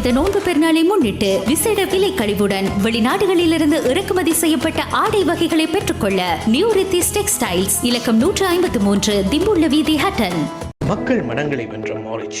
புனித நோன்பு பெருநாளை முன்னிட்டு விசேட விலை கழிவுடன் வெளிநாடுகளிலிருந்து இறக்குமதி செய்யப்பட்ட ஆடை வகைகளை பெற்றுக்கொள்ள நியூ ரித்திஸ் டெக்ஸ்டைல்ஸ் இலக்கம் நூற்று ஐம்பத்து மூன்று திம்புள்ள வீதி ஹட்டன். மக்கள் மனங்களை வென்ற மாரிச்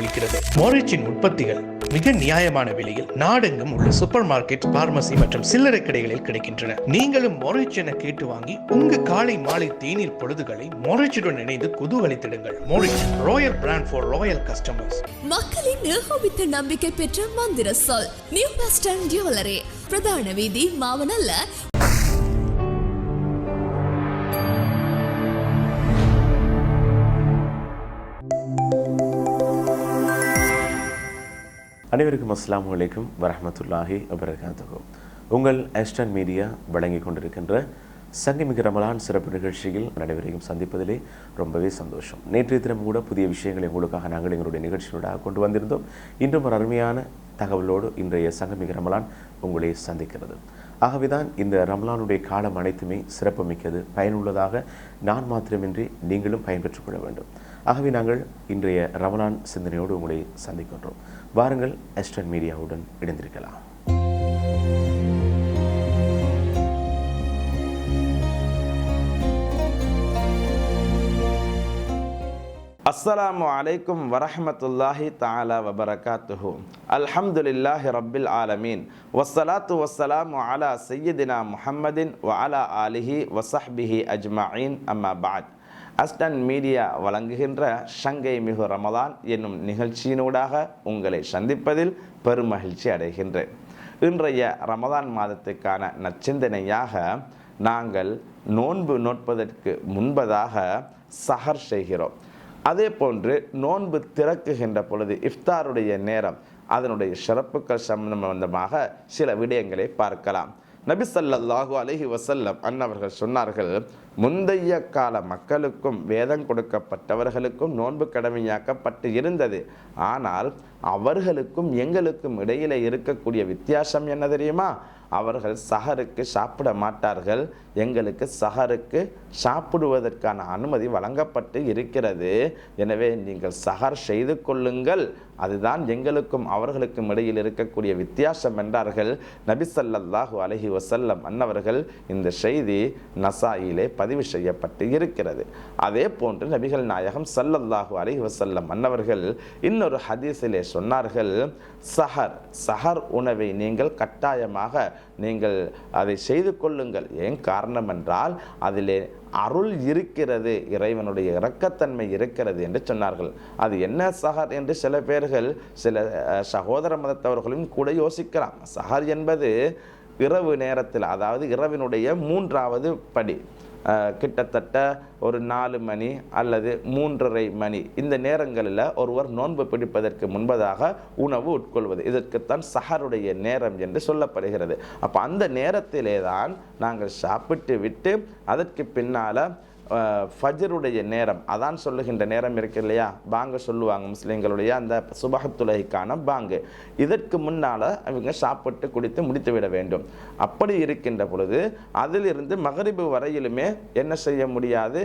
அளிக்கிறது. மோரிச்சின் உற்பத்திகள் மிக நியாயமான விலையில் நாடெங்கும் உள்ள சூப்பர் மார்க்கெட் பார்மசி மற்றும் சில்லறை கடைகளில் கிடைக்கின்றன. நீங்களும் மொரிச் என கேட்டு வாங்கி உங்க காலை மாலை தேநீர் பொழுதுகளை மொரிச்சுடன் இணைந்து குதூகலித்திடுங்கள். Morich royal brand for royal customers மக்களின் ஏகோபித்த நம்பிக்கை பெற்ற மந்திர சொல் நியூ வெஸ்டர்ன் ஜுவல்லரி பிரதான வீதி மாவனல்ல அனைவருக்கும் அஸ்லாம் வலைக்கும் வரமத்துல்லாஹி வபரகாத்துஹு. உங்கள் ஆஸ்டன் மீடியா வழங்கி கொண்டிருக்கின்ற சங்கமிக ரமலான் சிறப்பு நிகழ்ச்சியில் அனைவரையும் சந்திப்பதிலே ரொம்பவே சந்தோஷம். நேற்றைய தினம் கூட புதிய விஷயங்களை உங்களுக்காக நாங்கள் எங்களுடைய நிகழ்ச்சியோட கொண்டு வந்திருந்தோம். இன்றும் ஒரு அருமையான தகவலோடு இன்றைய சங்கமிக ரமலான் உங்களை சந்திக்கிறது. ஆகவேதான் இந்த ரமலானுடைய காலம் அனைத்துமே சிறப்புமிக்கது பயனுள்ளதாக நான் மாத்திரமின்றி நீங்களும் பயன்பெற்றுக் கொள்ள வேண்டும். ஆகவே நாங்கள் இன்றைய ரமலான் சிந்தனையோடு உங்களை சந்திக்கின்றோம். வாருங்கள் எஸ்டன் மீடியாவுடன் இணைந்திருக்கலாம். அஸ்ஸலாமு அலைக்கும் வரஹமத்துல்லாஹி தாலா வபரகாத்துஹு அல்ஹம்துலில்லாஹி ரப்பில் ஆலமீன் வஸ்ஸலாத்து வஸ்ஸலாமு அலா சையதினா முஹம்மதின் வ அலா ஆலிஹி வசஹ்பிஹி அஜ்மாயின் அம்மா பாத் அஸ்டன் மீடியா வழங்குகின்ற ஷங்கை மிகு ரமதான் என்னும் நிகழ்ச்சியினூடாக உங்களை சந்திப்பதில் பெருமகிழ்ச்சி அடைகின்றேன். இன்றைய ரமதான் மாதத்துக்கான நச்சிந்தனையாக நாங்கள் நோன்பு நோட்பதற்கு முன்பதாக சஹர் செய்கிறோம். அதே போன்று நோன்பு திறக்குகின்ற பொழுது இஃப்தாருடைய நேரம் அதனுடைய சிறப்புகள் சம்பந்தமாக சில விடயங்களை பார்க்கலாம். நபி சல்லாஹூ அலஹி வசல்லம் அன்னவர்கள் சொன்னார்கள் முந்தைய கால மக்களுக்கும் வேதம் கொடுக்கப்பட்டவர்களுக்கும் நோன்பு கடமையாக்கப்பட்டு இருந்தது. ஆனால் அவர்களுக்கும் எங்களுக்கும் இடையில இருக்கக்கூடிய வித்தியாசம் என்ன தெரியுமா? அவர்கள் சஹருக்கு சாப்பிட மாட்டார்கள். எங்களுக்கு சஹருக்கு சாப்பிடுவதற்கான அனுமதி வழங்கப்பட்டு இருக்கிறது. எனவே நீங்கள் சஹர் செய்து கொள்ளுங்கள். அதுதான் எங்களுக்கும் அவர்களுக்கும் இடையில் இருக்கக்கூடிய வித்தியாசம் என்றார்கள். நபி அலஹி வசல்லம் அன்னவர்கள் இந்த செய்தி நசாயிலே பதிவு செய்யப்பட்டு இருக்கிறது. அதே போன்று நபிகள் நாயகம் ஸல்லல்லாஹு அலஹி வசல்லம் அன்னவர்கள் இன்னொரு ஹதீஸிலே சொன்னார்கள் சஹர் சஹர் உணவை நீங்கள் கட்டாயமாக நீங்கள் அதை செய்து கொள்ளுங்கள். ஏன்? காரணம் என்றால் அதிலே அருள் இருக்கிறது இறைவனுடைய இரக்கத்தன்மை இருக்கிறது என்று சொன்னார்கள். அது என்ன சஹர் என்று சில பேர்கள் சில அஹ், சகோதர மதத்தவர்களும் கூட யோசிக்கலாம். சஹர் என்பது இரவு நேரத்தில் அதாவது இரவினுடைய மூன்றாவது படி. கிட்டத்தட்ட ஒரு நாலு மணி அல்லது மூன்றரை மணி. இந்த நேரங்களில் ஒருவர் நோன்பு பிடிப்பதற்கு முன்பதாக உணவு உட்கொள்வது. இதற்குத்தான் சஹருடைய நேரம் என்று சொல்லப்படுகிறது. அப்போ அந்த நேரத்திலே தான் நாங்கள் சாப்பிட்டு விட்டு அதற்கு பின்னால் ஃபஜருடைய நேரம் அதான் சொல்லுகின்ற நேரம் இருக்கு இல்லையா? பாங்க சொல்லுவாங்க முஸ்லீம்களுடைய அந்த சுபகத்துலகிக்கான பாங்கு. இதற்கு முன்னால் அவங்க சாப்பிட்டு குடித்து முடித்து விட வேண்டும். அப்படி இருக்கின்ற பொழுது அதிலிருந்து மகரிபு வரையிலுமே என்ன செய்ய முடியாது?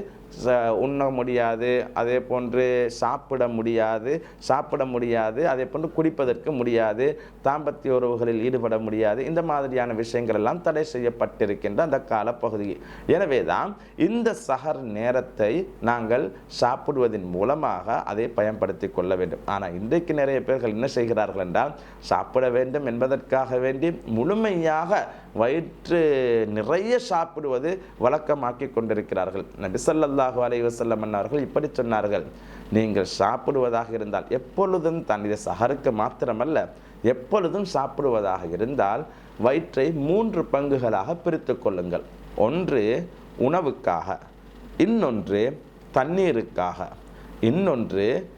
உண்ண முடியாது அதே போன்று சாப்பிட முடியாது சாப்பிட முடியாது அதே போன்று குடிப்பதற்கு முடியாது தாம்பத்திய உறவுகளில் ஈடுபட முடியாது இந்த மாதிரியான விஷயங்கள் எல்லாம் தடை செய்யப்பட்டிருக்கின்ற அந்த காலப்பகுதியில் எனவே தான் இந்த சகர் நேரத்தை நாங்கள் சாப்பிடுவதன் மூலமாக அதை பயன்படுத்தி கொள்ள வேண்டும். ஆனால் இன்றைக்கு நிறைய பேர்கள் என்ன செய்கிறார்கள் என்றால் சாப்பிட வேண்டும் என்பதற்காக வேண்டி முழுமையாக வயிற்று நிறைய சாப்பிடுவது வழக்கமாக்கி கொண்டிருக்கிறார்கள். நபி ஸல்லல்லாஹு அலைஹி அவர்கள் இப்படி சொன்னார்கள். நீங்கள் சாப்பிடுவதாக இருந்தால் எப்பொழுதும் தான் இது சஹருக்கு மாத்திரமல்ல எப்பொழுதும் சாப்பிடுவதாக இருந்தால் வயிற்றை மூன்று பங்குகளாக பிரித்து கொள்ளுங்கள். ஒன்று உணவுக்காக. இன்னொன்று தண்ணீருக்காக. இன்னொன்று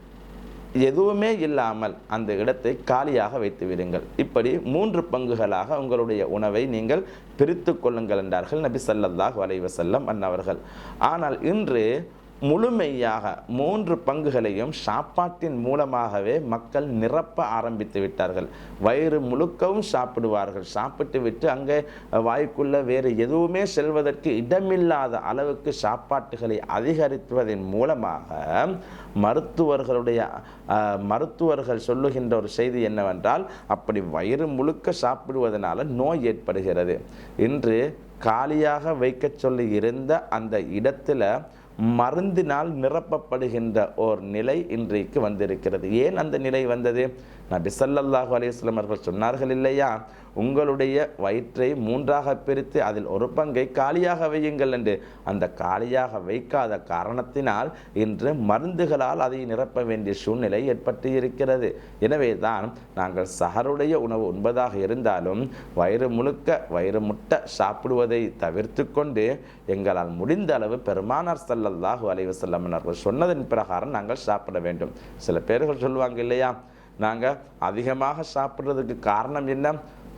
எதுவுமே இல்லாமல் அந்த இடத்தை காலியாக வைத்து விடுங்கள். இப்படி மூன்று பங்குகளாக உங்களுடைய உணவை நீங்கள் பிரித்து கொள்ளுங்கள் என்றார்கள் நபி சல்லல்லாஹ் வலைவசல்லம் அன்னவர்கள். ஆனால் இன்று முழுமையாக மூன்று பங்குகளையும் சாப்பாட்டின் மூலமாகவே மக்கள் நிரப்ப ஆரம்பித்து விட்டார்கள். வயிறு முழுக்கவும் சாப்பிடுவார்கள். சாப்பிட்டு விட்டு அங்கே வாய்க்குள்ள வேறு எதுவுமே செல்வதற்கு இடமில்லாத அளவுக்கு சாப்பாட்டுகளை அதிகரித்துவதன் மூலமாக மருத்துவர்களுடைய மருத்துவர்கள் சொல்லுகின்ற ஒரு செய்தி என்னவென்றால் அப்படி வயிறு முழுக்க சாப்பிடுவதனால நோய் ஏற்படுகிறது. இன்று காலியாக வைக்க சொல்லி இருந்த அந்த இடத்துல மருந்தினால் நிரப்பப்படுகின்ற ஓர் நிலை இன்றைக்கு வந்திருக்கிறது. ஏன் அந்த நிலை வந்தது? நபி ஸல்லல்லாஹு அலைஹி அவர்கள் சொன்னார்கள் இல்லையா? உங்களுடைய வயிற்றை மூன்றாக பிரித்து அதில் ஒரு பங்கை காலியாக வையுங்கள் என்று. அந்த காலியாக வைக்காத காரணத்தினால் இன்று மருந்துகளால் அதை நிரப்ப வேண்டிய சூழ்நிலை ஏற்பட்டு இருக்கிறது எனவே தான் நாங்கள் சஹருடைய உணவு உண்பதாக இருந்தாலும் வயிறு முழுக்க வயிறு முட்டை சாப்பிடுவதை தவிர்த்து கொண்டு எங்களால் முடிந்த அளவு பெருமானார் செல்லல்லாஹு அலைவசல்லம் அவர்கள் சொன்னதன் பிரகாரம் நாங்கள் சாப்பிட வேண்டும். சில பேர்கள் சொல்லுவாங்க இல்லையா? நாங்கள் அதிகமாக சாப்பிட்றதுக்கு காரணம் என்ன?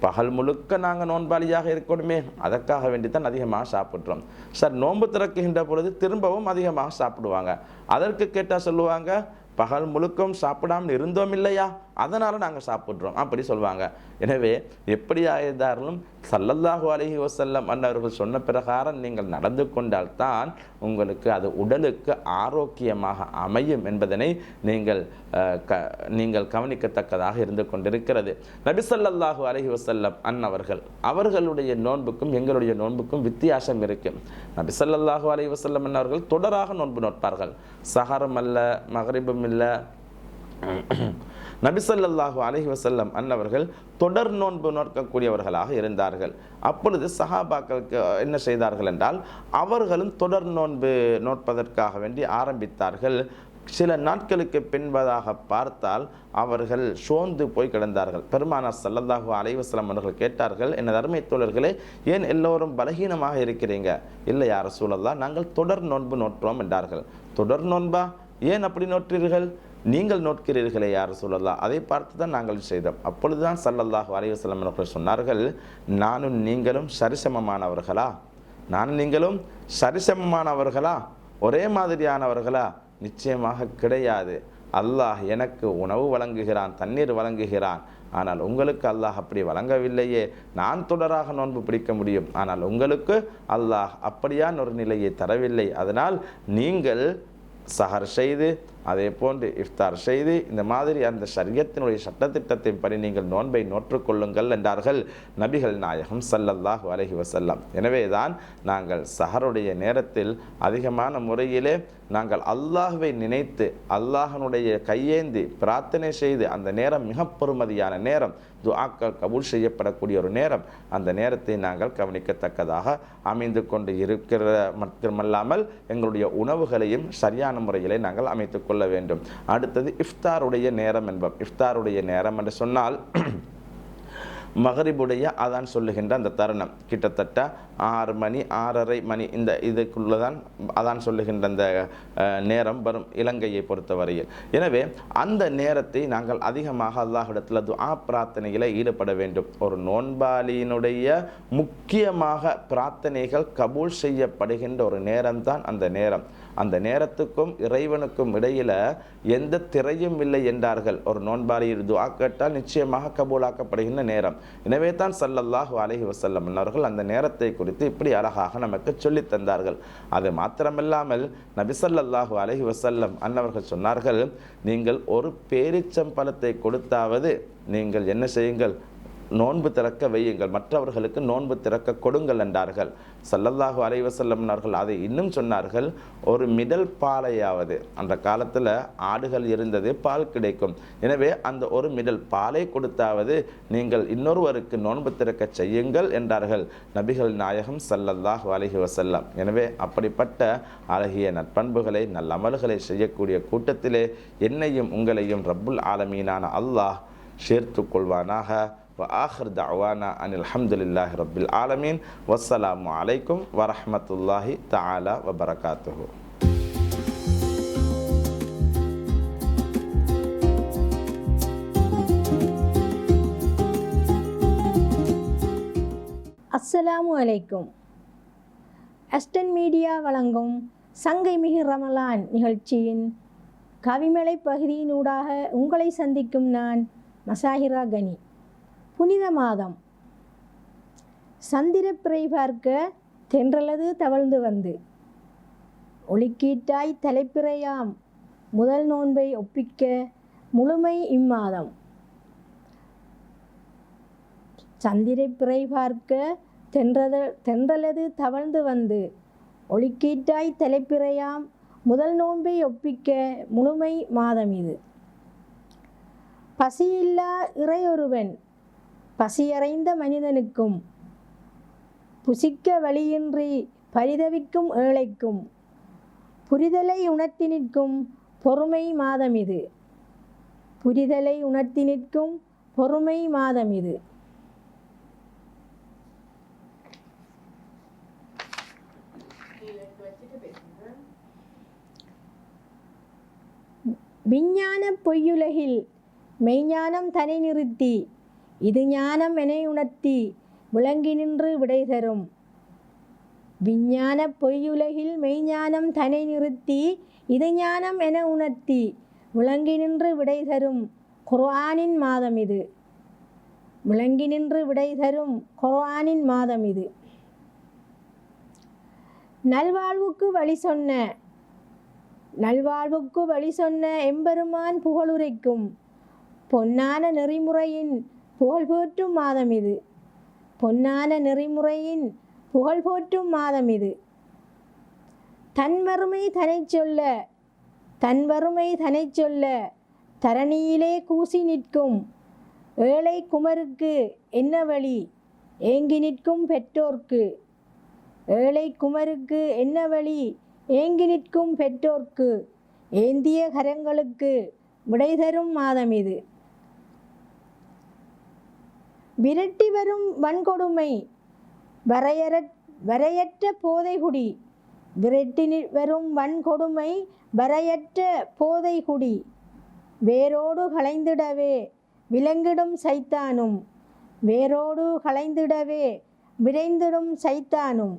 பகல் முழுக்க நாங்கள் நோன்பாளியாக இருக்கணுமே. அதற்காக வேண்டி தான் அதிகமாக சாப்பிட்றோம். சார் நோன்பு திறக்குகின்ற பொழுது திரும்பவும் அதிகமாக சாப்பிடுவாங்க. அதற்கு கேட்டால் சொல்லுவாங்க பகல் முழுக்கம் சாப்பிடாமல் இருந்தோம் இல்லையா? அதனால் நாங்கள் சாப்பிட்றோம். அப்படி சொல்லுவாங்க எனவே எப்படி ஆயிருந்தாலும் சல்லல்லாஹு அலஹி வசல்லம் அன்னவர்கள் சொன்ன பிரகாரம் நீங்கள் நடந்து கொண்டால்தான் உங்களுக்கு அது உடலுக்கு ஆரோக்கியமாக அமையும் என்பதனை நீங்கள் க நீங்கள் கவனிக்கத்தக்கதாக இருந்து கொண்டிருக்கிறது. நபி ஸல்லல்லாஹு அலைஹி வஸல்லம் அன்னவர்கள் அவர்களுடைய நோன்புக்கும் எங்களுடைய நோன்புக்கும் வித்தியாசம் இருக்கும் நபி ஸல்லல்லாஹு அலைஹி வஸல்லம் அன்னவர்கள் தொடராக நோன்பு நோட்பார்கள். சகரம் அல்ல மகரிபும் இல்லை நபிசல்லாஹு அலஹி வசல்லம் அன்னவர்கள் தொடர் நோன்பு நோக்கக்கூடியவர்களாக இருந்தார்கள். அப்பொழுது சஹாபாக்களுக்கு என்ன செய்தார்கள் என்றால் அவர்களும் தொடர் நோன்பு நோட்பதற்காக வேண்டி ஆரம்பித்தார்கள். சில நாட்களுக்கு பின்பதாக பார்த்தால் அவர்கள் சோர்ந்து போய் கிடந்தார்கள். பெருமானார் சல்லல்லாஹு அலைஹி அவர்கள் கேட்டார்கள் எனது அருமை தோழர்களே ஏன் எல்லோரும் பலகீனமாக இருக்கிறீங்க? இல்லை யார் சூழல்லா நாங்கள் தொடர் நோன்பு நோற்றோம் என்றார்கள். தொடர் நோன்பா? ஏன் அப்படி நோற்றீர்கள்? நீங்கள் நோட்கிறீர்களே யார் சொல்லலாம் அதை பார்த்து தான் நாங்கள் செய்தோம். அப்பொழுதுதான் சல்லல்லாஹ் அலைஹி வஸல்லம் அவர்கள் சொன்னார்கள் நானும் நீங்களும் சரிசமமானவர்களா? நானும் நீங்களும் சரிசமமானவர்களா? ஒரே மாதிரியானவர்களா? நிச்சயமாக கிடையாது. அல்லாஹ் எனக்கு உணவு வழங்குகிறான் தண்ணீர் வழங்குகிறான். ஆனால் உங்களுக்கு அல்லாஹ் அப்படி வழங்கவில்லையே. நான் தொடராக நோன்பு பிடிக்க முடியும். ஆனால் உங்களுக்கு அல்லாஹ் அப்படியான ஒரு நிலையை தரவில்லை. அதனால் நீங்கள் சஹர் செய்து அதே போன்று இஃப்தார் செய்து இந்த மாதிரி அந்த சரியத்தினுடைய சட்டத்திட்டத்தின் படி நீங்கள் நோன்பை நோற்றுக்கொள்ளுங்கள் என்றார்கள் நபிகள் நாயகம் ஸல்லல்லாஹு அலைஹி வஸல்லம். எனவே தான் நாங்கள் சஹருடைய நேரத்தில் அதிகமான முறையிலே நாங்கள் அல்லாஹுவை நினைத்து அல்லாஹனுடைய கையேந்தி பிரார்த்தனை செய்து அந்த நேரம் மிக பெருமதியான நேரம். துஆக்கள் கபூல் செய்யப்படக்கூடிய ஒரு நேரம். அந்த நேரத்தை நாங்கள் கவனிக்கத்தக்கதாக அமைந்து கொண்டு இருக்கிற மட்டுமல்லாமல் எங்களுடைய உணவுகளையும் சரியான முறையிலே நாங்கள் அமைத்துக் கொள்ள வேண்டும். அடுத்தது இஃப்தாருடைய நேரம் என்போம். இஃப்தாருடைய நேரம் என்று சொன்னால் மகரிபுடைய அதான் சொல்லுகின்ற அந்த தருணம். கிட்டத்தட்ட ஆறு மணி ஆறரை மணி இந்த இதுக்குள்ளே தான் அதான் சொல்லுகின்ற அந்த நேரம் வரும் இலங்கையை பொறுத்தவரையில். எனவே அந்த நேரத்தை நாங்கள் அதிகமாக அல்லாஹிடத்தில் துஆ பிரார்த்தனைகளை ஈடுபட வேண்டும். ஒரு நோன்பாளியினுடைய முக்கியமாக பிரார்த்தனைகள் கபூல் செய்யப்படுகின்ற ஒரு நேரம்தான் அந்த நேரம். அந்த நேரத்துக்கும் இறைவனுக்கும் இடையில எந்த திரையும் இல்லை என்றார்கள். ஒரு நோன்பாளியில் துஆ கேட்டால் நிச்சயமாக கபூலாக்கப்படுகின்ற நேரம். எனவே தான் சல்லல்லாஹு அலஹி வசல்லம் அவர்கள் அந்த நேரத்தை குறித்து இப்படி அழகாக நமக்கு சொல்லித் தந்தார்கள். அது மாத்திரமில்லாமல் நபி ஸல்லல்லாஹு அலைஹி வஸல்லம் அன்னவர்கள் சொன்னார்கள் நீங்கள் ஒரு பேரிச்சம்பழத்தை கொடுத்தாவது நீங்கள் என்ன செய்யுங்கள்? நோன்பு திறக்க வையுங்கள். மற்றவர்களுக்கு நோன்பு திறக்க கொடுங்கள் என்றார்கள். சல்லல்லாஹு அலைவசல்லம்னார்கள் அதை இன்னும் சொன்னார்கள் ஒரு மிடல் பாலையாவது. அந்த காலத்தில் ஆடுகள் இருந்தது பால் கிடைக்கும். எனவே அந்த ஒரு மிடல் பாலை கொடுத்தாவது நீங்கள் இன்னொருவருக்கு நோன்பு திறக்க செய்யுங்கள் என்றார்கள். நபிகள் நாயகம் சல்லல்லாஹு அலஹி வசல்லம் எனவே அப்படிப்பட்ட அழகிய நற்பண்புகளை நல்லமல்களை செய்யக்கூடிய கூட்டத்திலே என்னையும் உங்களையும் ரப்புல் ஆலமீனான அல்லாஹ் சேர்த்து கொள்வானாக. وآخر دعوانا أن الحمد لله رب العالمين والسلام عليكم ورحمة الله تعالى وبركاته அஸ்ஸலாமு அலைக்கும் அஸ்டன் மீடியா வழங்கும் சங்கை மிகு ரமலான் நிகழ்ச்சியின் கவிமலை பகுதியினூடாக உங்களை சந்திக்கும் நான் மசாஹிரா கனி. புனித மாதம். சந்திரப்பிறை பார்க்க தென்றலது தவழ்ந்து வந்து. ஒளிக்கீட்டாய் தலைப்பிறையாம் முதல் நோன்பை ஒப்பிக்க முழுமை இம்மாதம். சந்திரப்பிறை பார்க்க தென்றத தென்றலது தவழ்ந்து வந்து. ஒளிக்கீட்டாய் தலைப்பிறையாம் முதல் நோன்பை ஒப்பிக்க முழுமை மாதம் இது. பசியில்லா இறையொருவன் பசியறைந்த மனிதனுக்கும் புசிக்க வழியின்றி பரிதவிக்கும் ஏழைக்கும் புரிதலை உணர்த்தி நிற்கும் பொறுமை மாதம் இது. புரிதலை உணர்த்தி நிற்கும் பொறுமை மாதம் இது. விஞ்ஞான பொய்யுலகில் மெய்ஞானம் தனி நிறுத்தி இது ஞானம் என உணர்த்தி விளங்கி நின்று விடை தரும். விஞ்ஞான பொய்யுலகில் மெய்ஞானம் தனி நிறுத்தி இது ஞானம் என உணர்த்தி விளங்கி நின்று விடை தரும் குர்ஆனின் மாதம் இது. விளங்கி நின்று விடை தரும் குர்ஆனின் மாதம் இது. நல்வாழ்வுக்கு வழி சொன்ன நல்வாழ்வுக்கு வழி சொன்ன எம்பெருமான் புகழுரைக்கும் பொன்னான நெறிமுறையின் புகழ் போற்றும் மாதம் இது. பொன்னான நெறிமுறையின் புகழ் போற்றும் மாதம் இது. தன் வறுமை தனை சொல்ல தன் வறுமை தனை சொல்ல தரணியிலே கூசி நிற்கும் ஏழை குமருக்கு என்ன வழி? ஏங்கி நிற்கும் பெற்றோர்க்கு. ஏழை குமருக்கு என்ன வழி? ஏங்கி நிற்கும் பெற்றோர்க்கு. ஏந்திய கரங்களுக்கு விடை தரும் மாதம் இது. விரட்டி வரும் வன்கொடுமை வரையற வரையற்ற போதைகுடி. விரட்டி வரும் வன்கொடுமை வரையற்ற போதைகுடி. வேரோடு களைந்திடவே விலங்கிடும் சைத்தானும். வேரோடு களைந்திடவே விரைந்திடும் சைத்தானும்.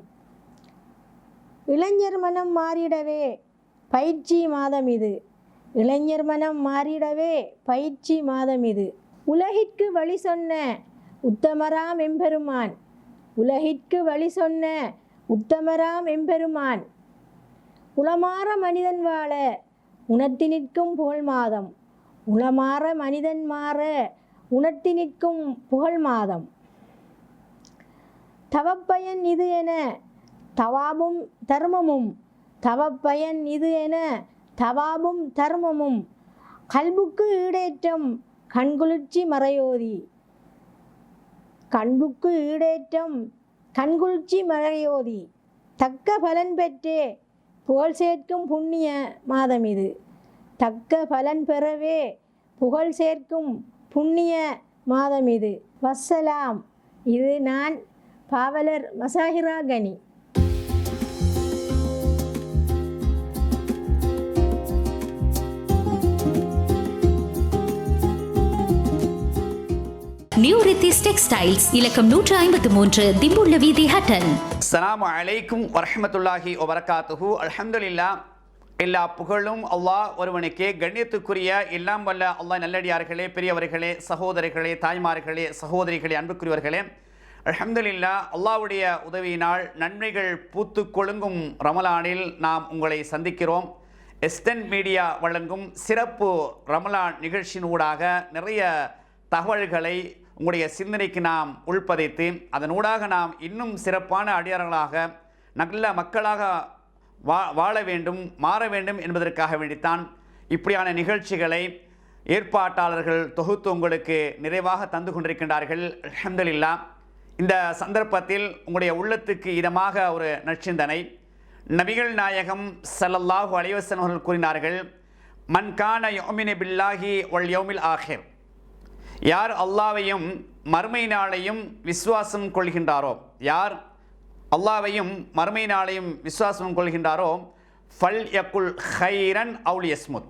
இளைஞர் மனம் மாறிடவே பயிற்சி மாதம் இது. இளைஞர் மனம் மாறிடவே பயிற்சி மாதம் இது. உலகிற்கு வழி சொன்ன உத்தமராம் எம்பெருமான். உலகிற்கு வழி சொன்ன உத்தமராம் எம்பெருமான். உளமாற மனிதன் வாழ உணர்த்தி நிற்கும் புகழ் மாதம். உளமாற மனிதன் மாற உணர்த்தி நிற்கும் புகழ் மாதம். தவப்பயன் இது என தவாபும் தர்மமும். தவப்பயன் இது என தவாபும் தர்மமும். கல்புக்கு ஈடேற்றம் கண்குளிர்ச்சி மறையோதி. கண்புக்கு ஈடேற்றம் கண்குளிர்ச்சி மலரையோதி தக்க பலன் பெற்றே புகழ் சேர்க்கும் புண்ணிய மாதம் இது. தக்க பலன் பெறவே புகழ் சேர்க்கும் புண்ணிய மாதம் இது. வஸ்ஸலாம் இது நான் பாவலர் மசாஹிரா கனி நியூ ரித்திஸ் டெக்ஸ்டைல்ஸ் இலக்கம் நூற்று ஐம்பத்து மூன்று திம்புள்ள வீதி ஹட்டன் சலாம் அலைக்கும் வரஹமத்துல்லாஹி வபரகாத்துஹு அலமதுல்லா எல்லா புகழும் அல்லாஹ் ஒருவனுக்கே கண்ணியத்துக்குரிய எல்லாம் வல்ல அல்லாஹ் நல்லடியார்களே பெரியவர்களே சகோதரர்களே தாய்மார்களே சகோதரிகளே அன்புக்குரியவர்களே. அலமதுல்லா அல்லாவுடைய உதவியினால் நன்மைகள் பூத்து கொழுங்கும் ரமலானில் நாம் உங்களை சந்திக்கிறோம். எஸ்டன் மீடியா வழங்கும் சிறப்பு ரமலான் நிகழ்ச்சியின் ஊடாக நிறைய தகவல்களை உங்களுடைய சிந்தனைக்கு நாம் உள்பதைத்து அதனூடாக நாம் இன்னும் சிறப்பான அடியார்களாக நல்ல மக்களாக வா வாழ வேண்டும் மாற வேண்டும் என்பதற்காக வேண்டித்தான் இப்படியான நிகழ்ச்சிகளை ஏற்பாட்டாளர்கள் தொகுத்து உங்களுக்கு நிறைவாக தந்து கொண்டிருக்கின்றார்கள். அஹமதுல்லா இந்த சந்தர்ப்பத்தில் உங்களுடைய உள்ளத்துக்கு இதமாக ஒரு நற்சிந்தனை. நபிகள் நாயகம் சல்லல்லாஹு அலைவசன் அவர்கள் கூறினார்கள் மன்கான யோமினி பில்லாஹி வல் யோமில் ஆஹிர். யார் அல்லாவையும் மறுமை நாளையும் விசுவாசம் கொள்கின்றாரோ? யார் அல்லாவையும் மறுமை நாளையும் விசுவாசம் கொள்கின்றாரோ? ஃபல் யக்குல் ஹைரன் அவுல் யஸ்முத்.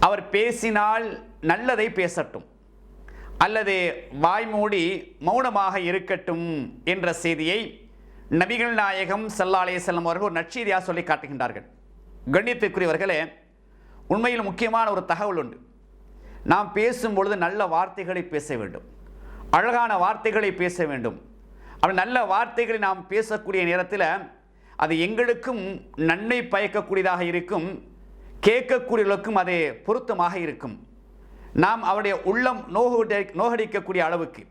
அவர் பேசினால் நல்லதை பேசட்டும். அல்லது வாய்மூடி மௌனமாக இருக்கட்டும் என்ற செய்தியை நபிகள் நாயகம் ஸல்லல்லாஹு அலைஹி அவர்கள் ஒரு நற்செய்தியாக சொல்லி காட்டுகின்றார்கள். கண்ணியத்துக்குரியவர்களே உண்மையில் முக்கியமான ஒரு தகவல் உண்டு. நாம் பேசும் பொழுது நல்ல வார்த்தைகளை பேச வேண்டும். அழகான வார்த்தைகளை பேச வேண்டும். அப்படி நல்ல வார்த்தைகளை நாம் பேசக்கூடிய நேரத்தில் அது எங்களுக்கும் நன்மை பயக்கக்கூடியதாக இருக்கும். கேட்கக்கூடியவர்களுக்கும் அது பொருத்தமாக இருக்கும். நாம் அவருடைய உள்ளம் நோகடி நோகடிக்கக்கூடிய அளவுக்கு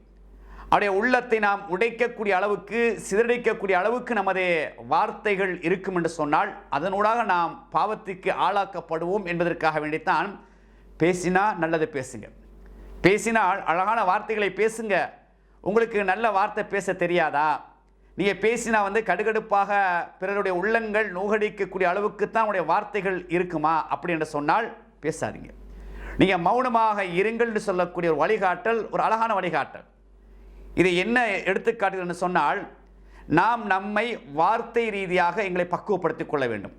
அவருடைய உள்ளத்தை நாம் உடைக்கக்கூடிய அளவுக்கு சிதறடிக்கக்கூடிய அளவுக்கு நமது வார்த்தைகள் இருக்கும் என்று சொன்னால் அதனூடாக நாம் பாவத்துக்கு ஆளாக்கப்படுவோம் என்பதற்காக வேண்டித்தான் பேசினா நல்லது பேசுங்க. பேசினால் அழகான வார்த்தைகளை பேசுங்க. உங்களுக்கு நல்ல வார்த்தை பேச தெரியாதா? நீங்கள் பேசினா வந்து கடுகடுப்பாக பிறருடைய உள்ளங்கள் நோகடிக்கக்கூடிய அளவுக்கு தான் உடைய வார்த்தைகள் இருக்குமா? அப்படி என்று சொன்னால் பேசாதீங்க. நீங்கள் மௌனமாக இருங்கள்னு சொல்லக்கூடிய ஒரு வழிகாட்டல் ஒரு அழகான வழிகாட்டல். இது என்ன எடுத்துக்காட்டுன்னு சொன்னால் நாம் நம்மை வார்த்தை ரீதியாக எங்களை பக்குவப்படுத்திக் கொள்ள வேண்டும்.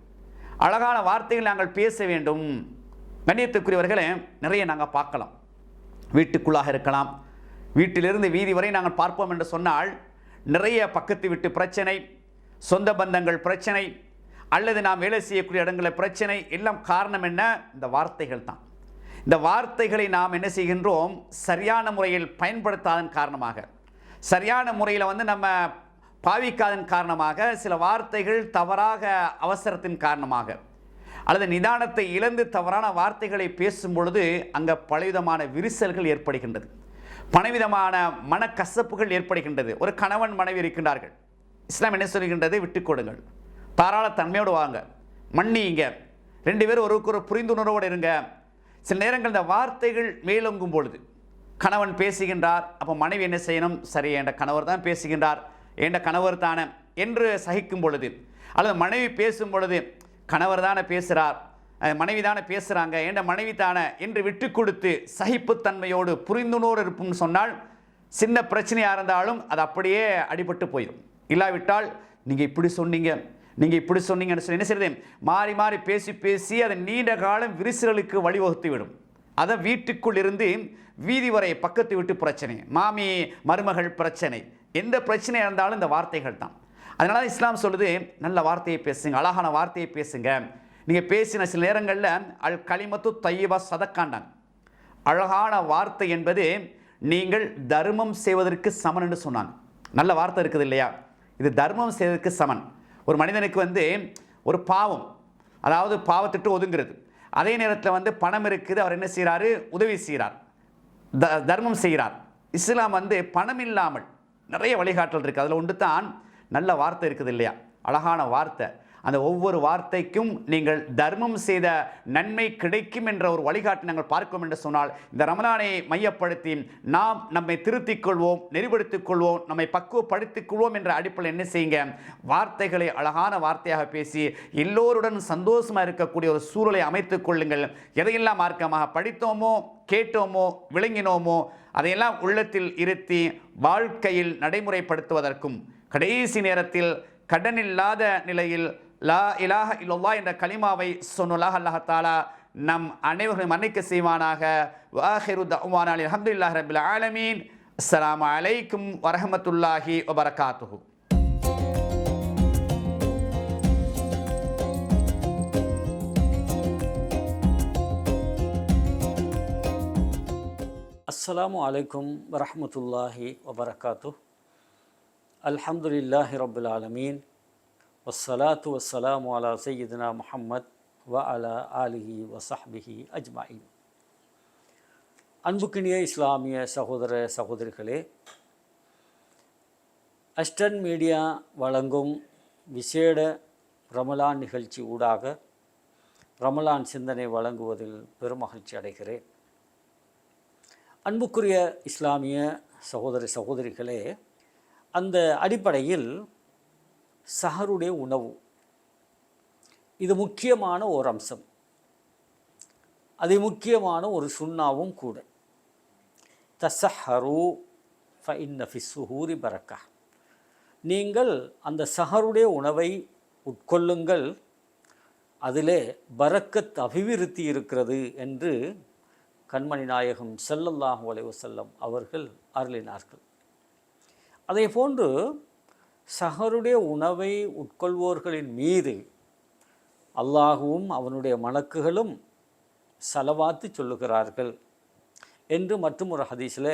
அழகான வார்த்தைகள் நாங்கள் பேச வேண்டும். கண்ணியத்துக்குரியவர்களே நிறைய நாங்கள் பார்க்கலாம். வீட்டுக்குள்ளாக இருக்கலாம். வீட்டிலிருந்து வீதி வரை நாங்கள் பார்ப்போம் என்று சொன்னால் நிறைய பக்கத்து வீட்டு பிரச்சனை சொந்த பந்தங்கள் பிரச்சனை அல்லது நாம் வேலை செய்யக்கூடிய இடங்களில் பிரச்சனை எல்லாம் காரணம் என்ன? இந்த வார்த்தைகள் தான். இந்த வார்த்தைகளை நாம் என்ன செய்கின்றோம்? சரியான முறையில் பயன்படுத்தாதன் காரணமாக சரியான முறையில் வந்து நம்ம பாவிக்காதன் காரணமாக சில வார்த்தைகள் தவறாக அவசரத்தின் காரணமாக அல்லது நிதானத்தை இழந்து தவறான வார்த்தைகளை பேசும் பொழுது அங்கே பலவிதமான விரிசல்கள் ஏற்படுகின்றது. பலவிதமான மனக்கசப்புகள் ஏற்படுகின்றது. ஒரு கணவன் மனைவி இருக்கின்றார்கள். இஸ்லாம் என்ன சொல்கின்றது? விட்டு கொடுங்கள். தாராள தன்மையோடு வாங்க. மன்னிங்க ரெண்டு பேரும் ஒருவருக்கு ஒரு புரிந்துணர்வோடு இருங்க. சில நேரங்கள் இந்த வார்த்தைகள் மேலோங்கும் பொழுது கணவன் பேசுகின்றார். அப்போ மனைவி என்ன செய்யணும்? சரி என்ற கணவர் தான் பேசுகின்றார். என்ற கணவர் தானே என்று சகிக்கும் பொழுது அல்லது மனைவி பேசும் பொழுது கணவர் தானே பேசுகிறார் மனைவி தானே பேசுகிறாங்க என்ற மனைவி தானே என்று விட்டு கொடுத்து சகிப்புத்தன்மையோடு புரிந்துணர்வு இருப்பும்னு சொன்னால் சின்ன பிரச்சனையாக இருந்தாலும் அது அப்படியே அடிபட்டு போயிடும் இல்லாவிட்டால் நீங்கள் இப்படி சொன்னீங்க நீங்கள் இப்படி சொன்னீங்கன்னு சொல்லி என்ன செய்யுது மாறி மாறி பேசி பேசி அதை நீண்ட காலம் விரிசலுக்கு வழிவகுத்து விடும் அதை வீட்டுக்குள் இருந்து வீதி வரை பக்கத்து வீட்டு பிரச்சனை மாமி மருமகள் பிரச்சனை எந்த பிரச்சனையாக இருந்தாலும் இந்த வார்த்தைகள் தான் அதனால இஸ்லாம் சொல்லுது நல்ல வார்த்தையை பேசுங்க அழகான வார்த்தையை பேசுங்க. நீங்கள் பேசின சில நேரங்களில் அல் களிமத்து தையபா சதக்காண்டாங்க அழகான வார்த்தை என்பது நீங்கள் தர்மம் செய்வதற்கு சமன் என்று சொன்னாங்க. நல்ல வார்த்தை இருக்குது இல்லையா? இது தர்மம் செய்வதற்கு சமன். ஒரு மனிதனுக்கு வந்து ஒரு பாவம் அதாவது பாவத்திட்டு ஒதுங்கிறது. அதே நேரத்தில் வந்து பணம் இருக்குது அவர் என்ன செய்கிறாரு உதவி செய்கிறார் த தர்மம் செய்கிறார். இஸ்லாம் வந்து பணம் இல்லாமல் நிறைய வழிகாட்டல் இருக்குது அதில் ஒன்று தான் நல்ல வார்த்தை இருக்குது இல்லையா? அழகான வார்த்தை. அந்த ஒவ்வொரு வார்த்தைக்கும் நீங்கள் தர்மம் செய்த நன்மை கிடைக்கும் என்ற ஒரு வழிகாட்டு நாங்கள் பார்க்கும் என்று சொன்னால் இந்த ரமலானை மையப்படுத்தி நாம் நம்மை திருத்திக் கொள்வோம் நெறிப்படுத்திக் கொள்வோம் நம்மை பக்குவப்படுத்திக் கொள்வோம் என்ற அடிப்படையில் என்ன செய்யுங்க? வார்த்தைகளை அழகான வார்த்தையாக பேசி எல்லோருடன் சந்தோஷமாக இருக்கக்கூடிய ஒரு சூழலை அமைத்துக் கொள்ளுங்கள். எதையெல்லாம் மார்க்கமாக படித்தோமோ கேட்டோமோ விளங்கினோமோ அதையெல்லாம் உள்ளத்தில் இருத்தி வாழ்க்கையில் நடைமுறைப்படுத்துவதற்கும் கடைசி நேரத்தில் கடனில்லாத நிலையில் லா இலாஹ இல்லா என்ற கலிமாவை சொன்னுலாக அல்லாஹாலா நம் அனைவரும் மன்னிக்க செய்வானாக. வாஹிரு தவானாலி அஹமதுல்லாஹ் ரபில் ஆலமீன். அஸ்லாம் அலைக்கும் வரஹமத்துல்லாஹி வபரகாத்துஹு. அஸ்லாம் அலைக்கும் வரமத்துல்லாஹி வபரகாத்து அல்ஹம்துலில்லாஹி ரபுல் ஆலமீன். வசலாத்து வசலாம் அலா சையிதுனா முஹம்மத் வ அலா ஆலிஹி வசஹ்பிஹி அஜ்மாயின். அன்புக்கினிய இஸ்லாமிய சகோதர சகோதரிகளே அஸ்டன் மீடியா வழங்கும் விசேட ரமலான் நிகழ்ச்சி ஊடாக ரமலான் சிந்தனை வழங்குவதில் பெருமகிழ்ச்சி அடைகிறேன். அன்புக்குரிய இஸ்லாமிய சகோதரி சகோதரிகளே அந்த அடிப்படையில் சஹருடைய உணவு. இது முக்கியமான ஒரு அம்சம். அது முக்கியமான ஒரு சுண்ணாவும் கூட. தசஹரு ஃப இன்ன சுஹூரி பரக்கா. நீங்கள் அந்த சஹருடைய உணவை உட்கொள்ளுங்கள். அதிலே பரக்கத் அபிவிருத்தி இருக்கிறது என்று கண்மணி நாயகம் செல்லல்லாஹு அலைவசல்லம் அவர்கள் அருளினார்கள். அதே போன்று சஹருடைய உணவை உட்கொள்வோர்களின் மீது அல்லாஹுவும் அவனுடைய மலக்குகளும் செலவாத்து சொல்லுகிறார்கள் என்று மற்றும் ஒரு ஹதீஸில்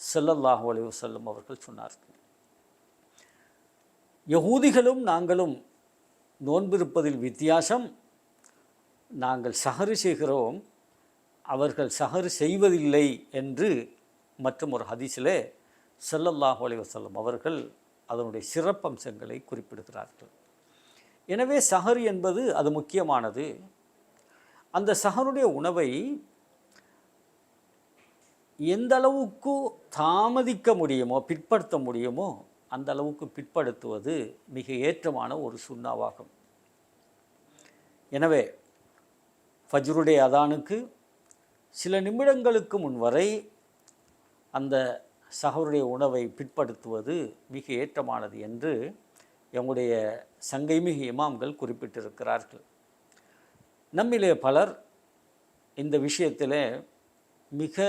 செல்லல்லாஹு அலைஹி செல்லும் அவர்கள் சொன்னார்கள். யகூதிகளும் நாங்களும் நோன்பிருப்பதில் வித்தியாசம் நாங்கள் சஹரு செய்கிறோம் அவர்கள் சஹரு செய்வதில்லை என்று மற்றும் ஒரு ஹதீஸிலே செல்லல்லாஹு அலைஹி அவர்கள் அதனுடைய சிறப்பம்சங்களை குறிப்பிடுகிறார்கள். எனவே சஹர் என்பது அது முக்கியமானது. அந்த சஹருடைய உணவை எந்த அளவுக்கு தாமதிக்க முடியுமோ பிற்படுத்த முடியுமோ அந்த அளவுக்கு பிற்படுத்துவது மிக ஏற்றமான ஒரு சுண்ணாவாகும். எனவே ஃபஜ்ருடைய அதானுக்கு சில நிமிடங்களுக்கு முன் வரை அந்த சஹருடைய உணவை பிற்படுத்துவது மிக ஏற்றமானது என்று எங்களுடைய சங்கைமிகு இமாம்கள் குறிப்பிட்டிருக்கிறார்கள். நம்மிலே பலர் இந்த விஷயத்தில் மிக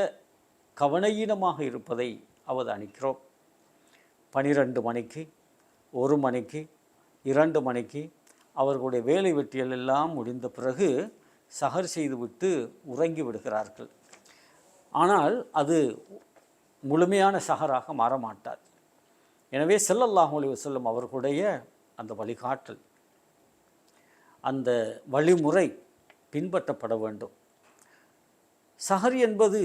கவனையீனமாக இருப்பதை அவதானிக்கிறோம். பனிரெண்டு மணிக்கு ஒரு மணிக்கு இரண்டு மணிக்கு அவர்களுடைய வேலை வெட்டியல் எல்லாம் முடிந்த பிறகு சகர் செய்துவிட்டு உறங்கி விடுகிறார்கள். ஆனால் அது முழுமையான சஹராக மாற மாட்டார் எனவே ஸல்லல்லாஹு அலைஹி வஸல்லம் அவர்களுடைய அந்த வழிகாட்டல் அந்த வழிமுறை பின்பற்றப்பட வேண்டும். சஹர் என்பது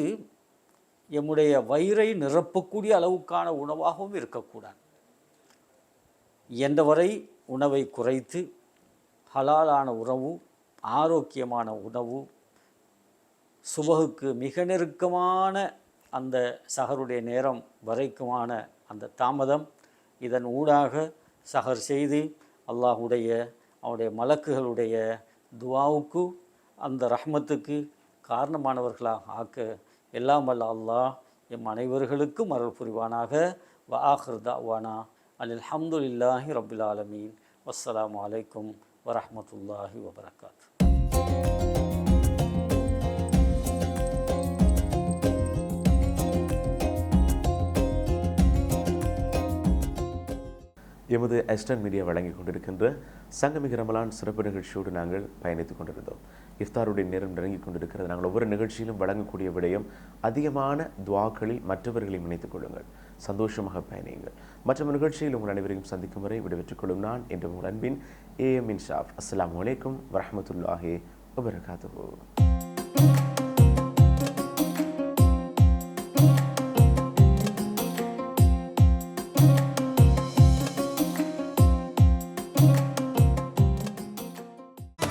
எம்முடைய வயிறை நிரப்பக்கூடிய அளவுக்கான உணவாகவும் இருக்கக்கூடாது. என்றவரை உணவை குறைத்து ஹலாலான உணவு ஆரோக்கியமான உணவு சுபகுக்கு மிக நெருக்கமான அந்த சஹருடைய நேரம் வரைக்குமான அந்த தாமதம் இதன் ஊடாக சஹர் செய்து அல்லாஹுடைய அவனுடைய மலக்குகளுடைய துவாவுக்கு அந்த ரஹ்மத்துக்கு காரணமானவர்களாக ஆக்க எல்லாம் வல்ல அல்லாஹ் எம் அனைவர்களுக்கும் அருள் புரிவானாக. வ வானா தாவானா அனில் ஹம்துலில்லாஹி ரபில் ஆலமீன். வஸ்ஸலாம் அலைக்கும் வரஹ்மத்துல்லாஹி வபரகாத்து எமது எஸ்டர்ன் மீடியா வழங்கி கொண்டிருக்கின்ற சங்கமிக ரமலான் சிறப்பு நிகழ்ச்சியோடு நாங்கள் பயணித்துக் கொண்டிருந்தோம். இஃப்தாருடைய நேரம் நெருங்கிக் கொண்டிருக்கிறது. நாங்கள் ஒவ்வொரு நிகழ்ச்சியிலும் வழங்கக்கூடிய விடயம் அதிகமான துவாக்களில் மற்றவர்களை இணைத்துக் கொள்ளுங்கள். சந்தோஷமாக பயணியுங்கள். மற்ற நிகழ்ச்சியில் உங்கள் அனைவரையும் சந்திக்கும் வரை விடைபெற்றுக் கொள்ளும் நான் என்ற உங்கள் அன்பின் ஏ எம் இன்ஷாப் அஸ்லாம் வலைக்கம் வரமத்துல்லாஹே வபரகாத்துஹு.